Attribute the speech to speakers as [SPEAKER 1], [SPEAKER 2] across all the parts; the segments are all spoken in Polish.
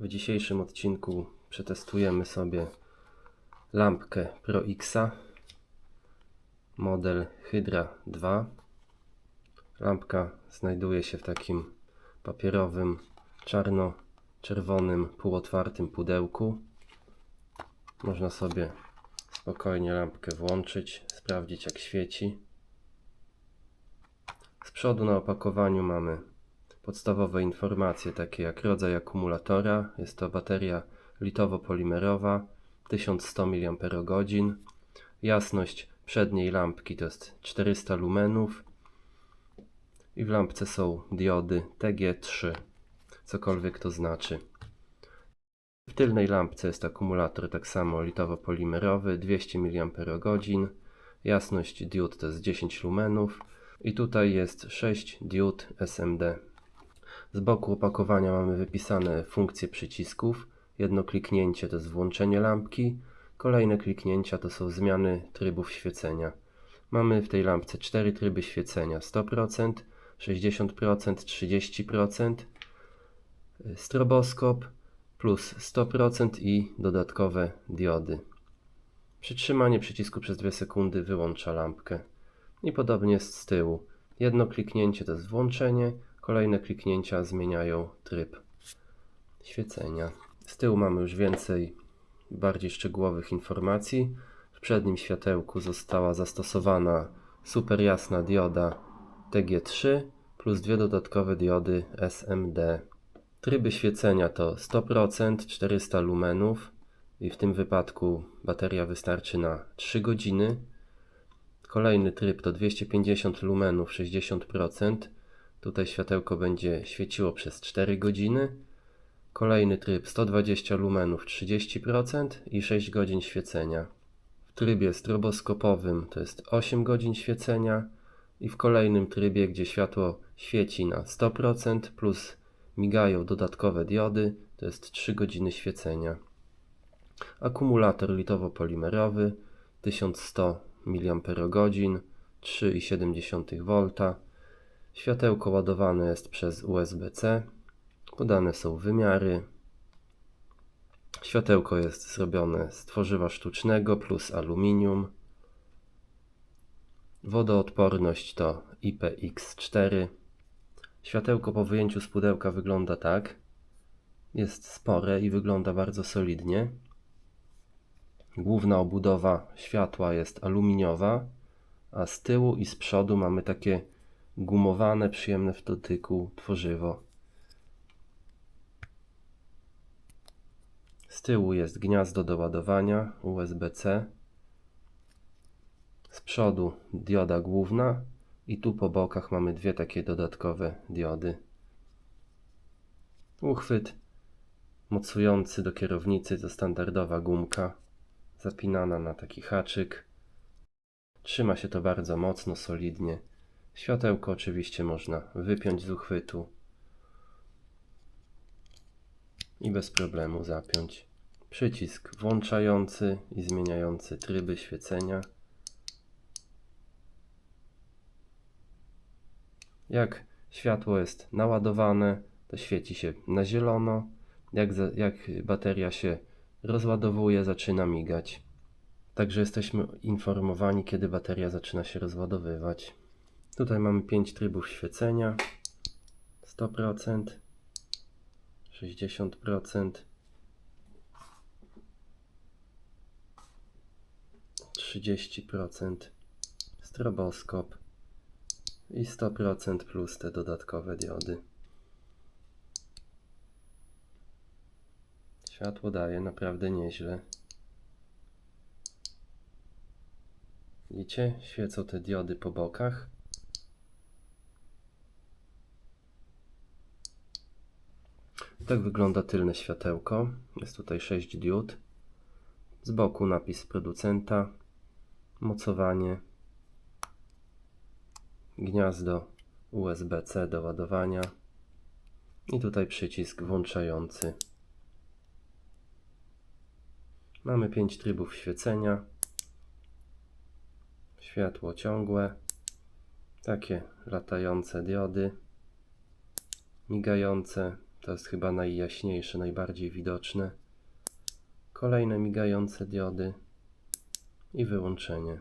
[SPEAKER 1] W dzisiejszym odcinku przetestujemy sobie lampkę Pro Xa model Hydra 2. Lampka znajduje się w takim papierowym, czarno-czerwonym, półotwartym pudełku. Można sobie spokojnie lampkę włączyć, sprawdzić jak świeci. Z przodu na opakowaniu mamy podstawowe informacje takie jak rodzaj akumulatora. Jest to bateria litowo-polimerowa 1100 mAh. Jasność przedniej lampki to jest 400 lumenów. I w lampce są diody TG3, cokolwiek to znaczy. W tylnej lampce jest akumulator tak samo litowo-polimerowy 200 mAh. Jasność diod to jest 10 lumenów. I tutaj jest 6 diod SMD. Z boku opakowania mamy wypisane funkcje przycisków. Jedno kliknięcie to jest włączenie lampki, kolejne kliknięcia to są zmiany trybów świecenia. Mamy w tej lampce cztery tryby świecenia: 100%, 60%, 30%, stroboskop plus 100% i dodatkowe diody. Przytrzymanie przycisku przez 2 sekundy wyłącza lampkę. I podobnie jest z tyłu. Jedno kliknięcie to jest włączenie, kolejne kliknięcia zmieniają tryb świecenia. Z tyłu mamy już więcej bardziej szczegółowych informacji. W przednim światełku została zastosowana super jasna dioda TG3 plus dwie dodatkowe diody SMD. Tryby świecenia to 100%, 400 lumenów i w tym wypadku bateria wystarczy na 3 godziny. Kolejny tryb to 250 lumenów 60%. Tutaj światełko będzie świeciło przez 4 godziny. Kolejny tryb 120 lumenów 30% i 6 godzin świecenia. W trybie stroboskopowym to jest 8 godzin świecenia i w kolejnym trybie, gdzie światło świeci na 100% plus migają dodatkowe diody, to jest 3 godziny świecenia. Akumulator litowo-polimerowy 1100 mAh 3,7 V. Światełko ładowane jest przez USB-C. Podane są wymiary. Światełko jest zrobione z tworzywa sztucznego plus aluminium. Wodoodporność to IPX4. Światełko po wyjęciu z pudełka wygląda tak. Jest spore i wygląda bardzo solidnie. Główna obudowa światła jest aluminiowa, a z tyłu i z przodu mamy takie gumowane, przyjemne w dotyku tworzywo. Z tyłu jest gniazdo do ładowania USB-C. Z przodu dioda główna i tu po bokach mamy dwie takie dodatkowe diody. Uchwyt mocujący do kierownicy to standardowa gumka zapinana na taki haczyk. Trzyma się to bardzo mocno, solidnie. Światełko oczywiście można wypiąć z uchwytu i bez problemu zapiąć. Przycisk włączający i zmieniający tryby świecenia. Jak światło jest naładowane, to świeci się na zielono. Jak, za, jak bateria się rozładowuje, zaczyna migać. Także jesteśmy informowani, kiedy bateria zaczyna się rozładowywać. Tutaj mamy 5 trybów świecenia: 100%, 60%, 30%, stroboskop i 100% plus te dodatkowe diody. Światło daje naprawdę nieźle. Widzicie? Świecą te diody po bokach. Tak wygląda tylne światełko. Jest tutaj 6 diod. Z boku napis producenta, mocowanie, gniazdo USB-C do ładowania i tutaj przycisk włączający. Mamy 5 trybów świecenia. Światło ciągłe, takie latające diody, migające, To jest chyba najjaśniejsze, najbardziej widoczne. Kolejne migające diody i wyłączenie.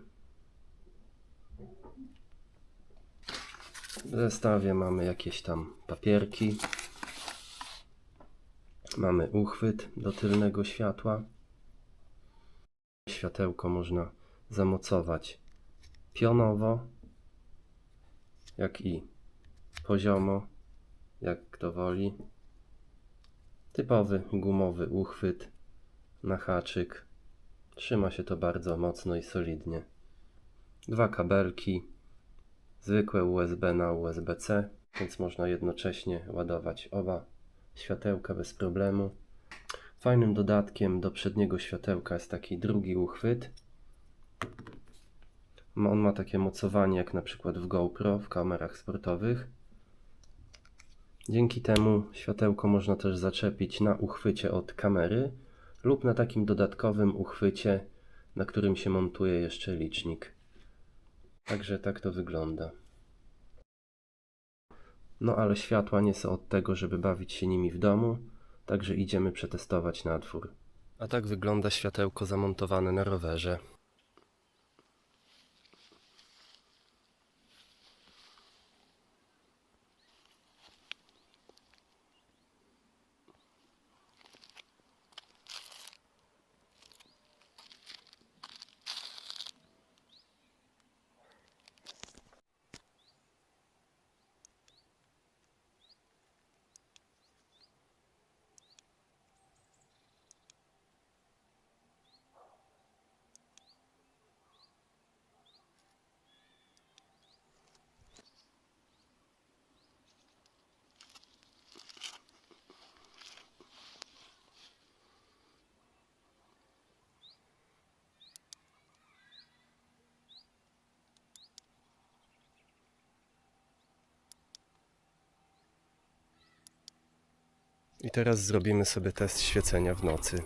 [SPEAKER 1] W zestawie mamy jakieś tam papierki. Mamy uchwyt do tylnego światła. Światełko można zamocować pionowo, jak i poziomo, jak kto woli. Typowy gumowy uchwyt na haczyk. Trzyma się to bardzo mocno i solidnie. Dwa kabelki, zwykłe USB na USB-C, więc można jednocześnie ładować oba światełka bez problemu. Fajnym dodatkiem do przedniego światełka jest taki drugi uchwyt. On ma takie mocowanie jak na przykład w GoPro, w kamerach sportowych. Dzięki temu światełko można też zaczepić na uchwycie od kamery lub na takim dodatkowym uchwycie, na którym się montuje jeszcze licznik. Także tak to wygląda. No ale światła nie są od tego, żeby bawić się nimi w domu, także idziemy przetestować na dwór. A tak wygląda światełko zamontowane na rowerze. I teraz zrobimy sobie test świecenia w nocy.